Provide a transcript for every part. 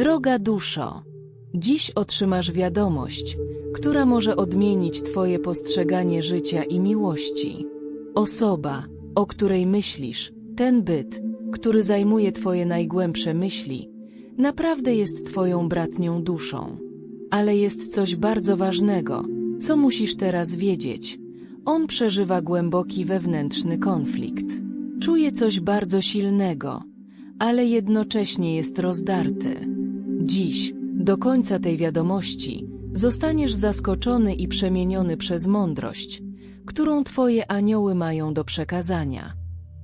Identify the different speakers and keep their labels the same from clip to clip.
Speaker 1: Droga duszo, dziś otrzymasz wiadomość, która może odmienić Twoje postrzeganie życia i miłości. Osoba, o której myślisz, ten byt, który zajmuje Twoje najgłębsze myśli, naprawdę jest Twoją bratnią duszą. Ale jest coś bardzo ważnego, co musisz teraz wiedzieć. On przeżywa głęboki wewnętrzny konflikt. Czuje coś bardzo silnego, ale jednocześnie jest rozdarty. Do końca tej wiadomości, zostaniesz zaskoczony i przemieniony przez mądrość, którą Twoje anioły mają do przekazania.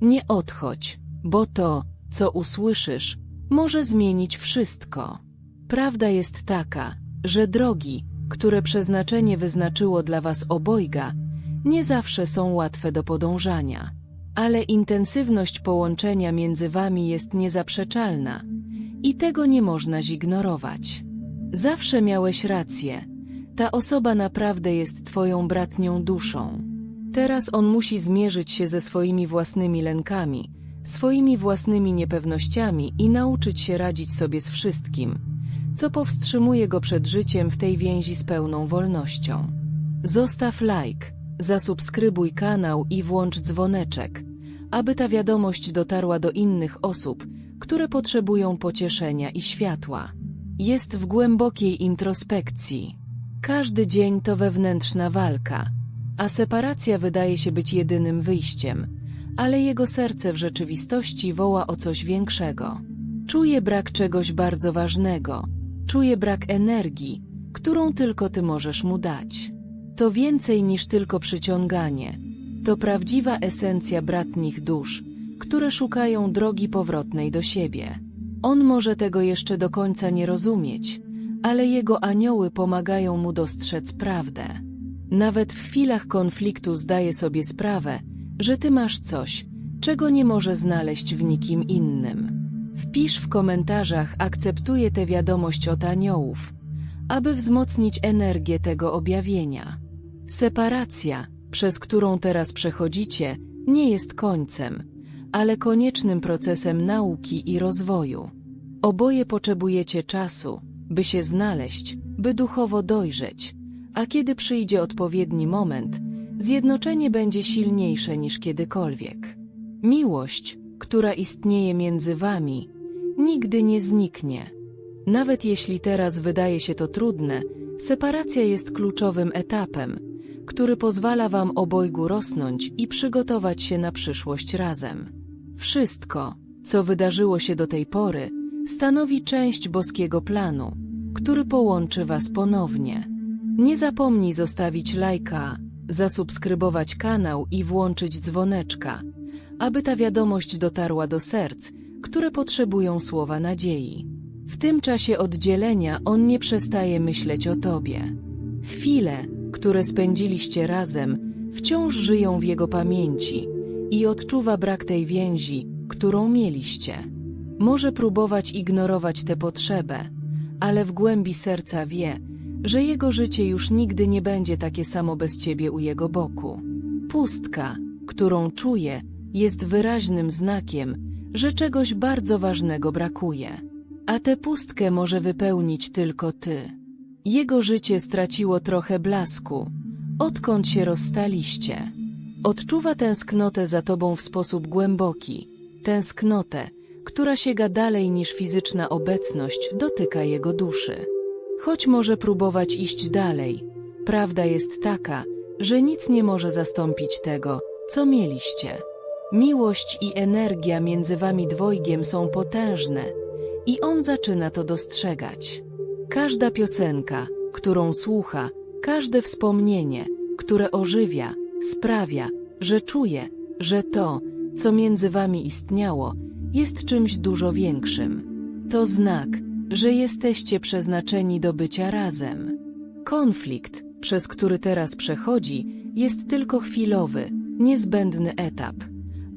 Speaker 1: Nie odchodź, bo to, co usłyszysz, może zmienić wszystko. Prawda jest taka, że drogi, które przeznaczenie wyznaczyło dla Was obojga, nie zawsze są łatwe do podążania. Ale intensywność połączenia między Wami jest niezaprzeczalna i tego nie można zignorować. Zawsze miałeś rację. Ta osoba naprawdę jest Twoją bratnią duszą. Teraz on musi zmierzyć się ze swoimi własnymi lękami, swoimi własnymi niepewnościami i nauczyć się radzić sobie z wszystkim, co powstrzymuje go przed życiem w tej więzi z pełną wolnością. Zostaw like, zasubskrybuj kanał i włącz dzwoneczek, aby ta wiadomość dotarła do innych osób, które potrzebują pocieszenia i światła. Jest w głębokiej introspekcji. Każdy dzień to wewnętrzna walka, a separacja wydaje się być jedynym wyjściem, ale jego serce w rzeczywistości woła o coś większego. Czuje brak czegoś bardzo ważnego, czuje brak energii, którą tylko ty możesz mu dać. To więcej niż tylko przyciąganie. To prawdziwa esencja bratnich dusz, które szukają drogi powrotnej do siebie. On może tego jeszcze do końca nie rozumieć, ale jego anioły pomagają mu dostrzec prawdę. Nawet w chwilach konfliktu zdaje sobie sprawę, że ty masz coś, czego nie może znaleźć w nikim innym. Wpisz w komentarzach akceptuję tę wiadomość od aniołów, aby wzmocnić energię tego objawienia. Separacja, przez którą teraz przechodzicie, nie jest końcem, ale koniecznym procesem nauki i rozwoju. Oboje potrzebujecie czasu, by się znaleźć, by duchowo dojrzeć, a kiedy przyjdzie odpowiedni moment, zjednoczenie będzie silniejsze niż kiedykolwiek. Miłość, która istnieje między wami, nigdy nie zniknie. Nawet jeśli teraz wydaje się to trudne, separacja jest kluczowym etapem, który pozwala wam obojgu rosnąć i przygotować się na przyszłość razem. Wszystko, co wydarzyło się do tej pory, stanowi część boskiego planu, który połączy was ponownie. Nie zapomnij zostawić lajka, zasubskrybować kanał i włączyć dzwoneczka, aby ta wiadomość dotarła do serc, które potrzebują słowa nadziei. W tym czasie oddzielenia on nie przestaje myśleć o tobie. Chwile, które spędziliście razem, wciąż żyją w jego pamięci i odczuwa brak tej więzi, którą mieliście. Może próbować ignorować tę potrzebę, ale w głębi serca wie, że jego życie już nigdy nie będzie takie samo bez ciebie u jego boku. Pustka, którą czuje, jest wyraźnym znakiem, że czegoś bardzo ważnego brakuje. A tę pustkę może wypełnić tylko ty. Jego życie straciło trochę blasku, odkąd się rozstaliście. Odczuwa tęsknotę za tobą w sposób głęboki, tęsknotę, która sięga dalej niż fizyczna obecność dotyka jego duszy. Choć może próbować iść dalej, prawda jest taka, że nic nie może zastąpić tego, co mieliście. Miłość i energia między wami dwojgiem są potężne i on zaczyna to dostrzegać. Każda piosenka, którą słucha, każde wspomnienie, które ożywia, sprawia, że czuje, że to, co między wami istniało, jest czymś dużo większym. To znak, że jesteście przeznaczeni do bycia razem. Konflikt, przez który teraz przechodzi, jest tylko chwilowy, niezbędny etap,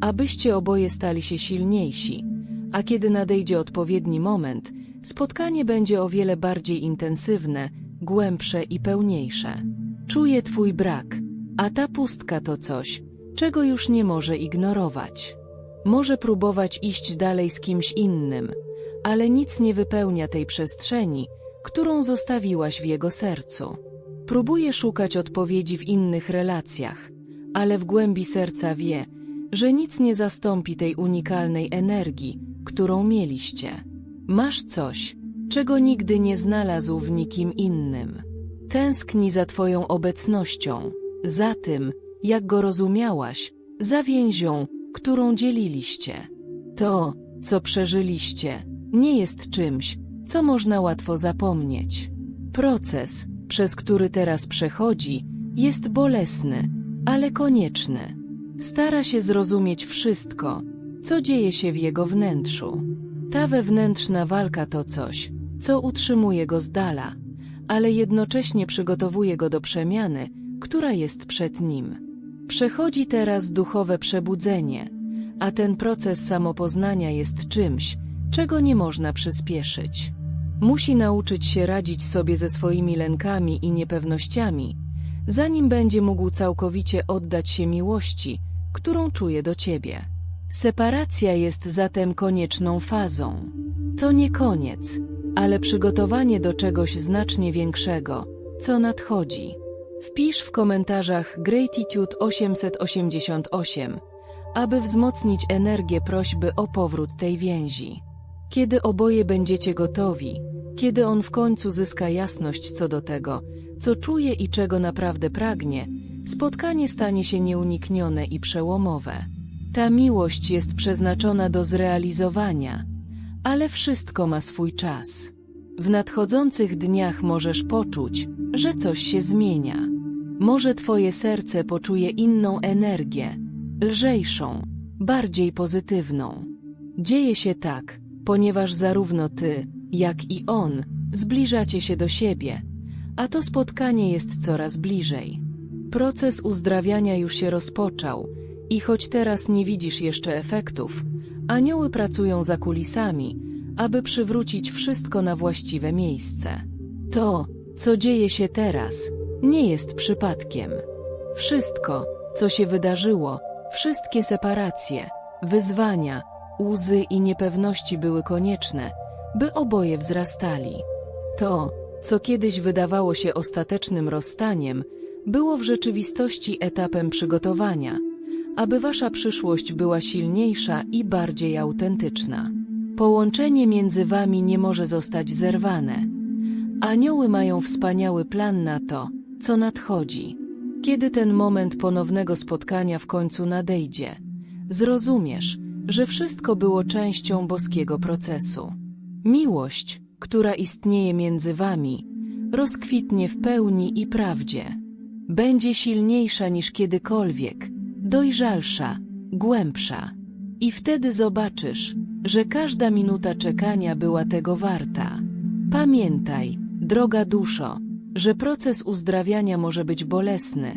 Speaker 1: abyście oboje stali się silniejsi, a kiedy nadejdzie odpowiedni moment, spotkanie będzie o wiele bardziej intensywne, głębsze i pełniejsze. Czuję twój brak, a ta pustka to coś, czego już nie może ignorować. Może próbować iść dalej z kimś innym, ale nic nie wypełnia tej przestrzeni, którą zostawiłaś w jego sercu. Próbuje szukać odpowiedzi w innych relacjach, ale w głębi serca wie, że nic nie zastąpi tej unikalnej energii, którą mieliście. Masz coś, czego nigdy nie znalazł w nikim innym. Tęskni za Twoją obecnością, za tym, jak go rozumiałaś, za więzią, którą dzieliliście. To, co przeżyliście, nie jest czymś, co można łatwo zapomnieć. Proces, przez który teraz przechodzi, jest bolesny, ale konieczny. Stara się zrozumieć wszystko, co dzieje się w jego wnętrzu. Ta wewnętrzna walka to coś, co utrzymuje go z dala, ale jednocześnie przygotowuje go do przemiany, która jest przed nim. Przechodzi teraz duchowe przebudzenie, a ten proces samopoznania jest czymś, czego nie można przyspieszyć. Musi nauczyć się radzić sobie ze swoimi lękami i niepewnościami, zanim będzie mógł całkowicie oddać się miłości, którą czuje do ciebie. Separacja jest zatem konieczną fazą. To nie koniec, ale przygotowanie do czegoś znacznie większego, co nadchodzi. Wpisz w komentarzach Gratitude 888, aby wzmocnić energię prośby o powrót tej więzi. Kiedy oboje będziecie gotowi, kiedy on w końcu zyska jasność co do tego, co czuje i czego naprawdę pragnie, spotkanie stanie się nieuniknione i przełomowe. Ta miłość jest przeznaczona do zrealizowania, ale wszystko ma swój czas. W nadchodzących dniach możesz poczuć, że coś się zmienia. Może twoje serce poczuje inną energię, lżejszą, bardziej pozytywną. Dzieje się tak, ponieważ zarówno ty, jak i on zbliżacie się do siebie, a to spotkanie jest coraz bliżej. Proces uzdrawiania już się rozpoczął i choć teraz nie widzisz jeszcze efektów, anioły pracują za kulisami, aby przywrócić wszystko na właściwe miejsce. To, co dzieje się teraz, nie jest przypadkiem. Wszystko, co się wydarzyło, wszystkie separacje, wyzwania, łzy i niepewności były konieczne, by oboje wzrastali. To, co kiedyś wydawało się ostatecznym rozstaniem, było w rzeczywistości etapem przygotowania, aby wasza przyszłość była silniejsza i bardziej autentyczna. Połączenie między wami nie może zostać zerwane. Anioły mają wspaniały plan na to, co nadchodzi. Kiedy ten moment ponownego spotkania w końcu nadejdzie, zrozumiesz, że wszystko było częścią boskiego procesu. Miłość, która istnieje między wami, rozkwitnie w pełni i prawdzie. Będzie silniejsza niż kiedykolwiek, dojrzalsza, głębsza. I wtedy zobaczysz, że każda minuta czekania była tego warta. Pamiętaj, droga duszo, że proces uzdrawiania może być bolesny,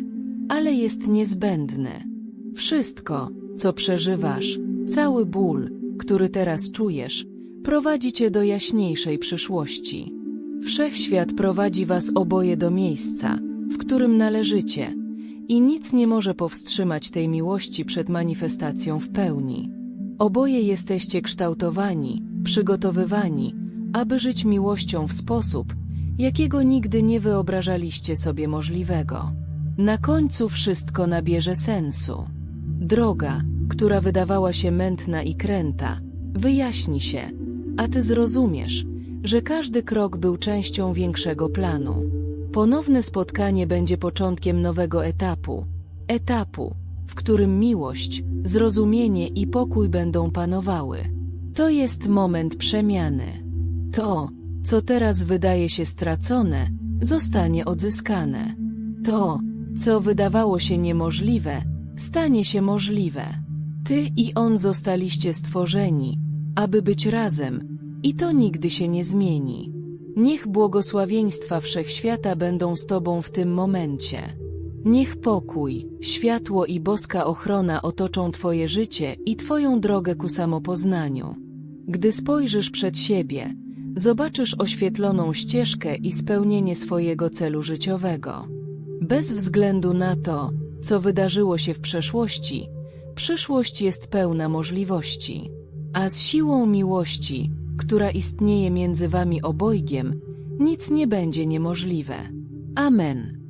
Speaker 1: ale jest niezbędny. Wszystko, co przeżywasz, cały ból, który teraz czujesz, prowadzi cię do jaśniejszej przyszłości. Wszechświat prowadzi was oboje do miejsca, w którym należycie, i nic nie może powstrzymać tej miłości przed manifestacją w pełni. Oboje jesteście kształtowani, przygotowywani, aby żyć miłością w sposób, jakiego nigdy nie wyobrażaliście sobie możliwego. Na końcu wszystko nabierze sensu. Droga, która wydawała się mętna i kręta, wyjaśni się, a ty zrozumiesz, że każdy krok był częścią większego planu. Ponowne spotkanie będzie początkiem nowego etapu, etapu, w którym miłość, zrozumienie i pokój będą panowały. To jest moment przemiany. To, co teraz wydaje się stracone, zostanie odzyskane. To, co wydawało się niemożliwe, stanie się możliwe. Ty i on zostaliście stworzeni, aby być razem, i to nigdy się nie zmieni. Niech błogosławieństwa wszechświata będą z Tobą w tym momencie. Niech pokój, światło i boska ochrona otoczą Twoje życie i Twoją drogę ku samopoznaniu. Gdy spojrzysz przed siebie, zobaczysz oświetloną ścieżkę i spełnienie swojego celu życiowego. Bez względu na to, co wydarzyło się w przeszłości, przyszłość jest pełna możliwości. A z siłą miłości która istnieje między wami obojgiem, nic nie będzie niemożliwe. Amen.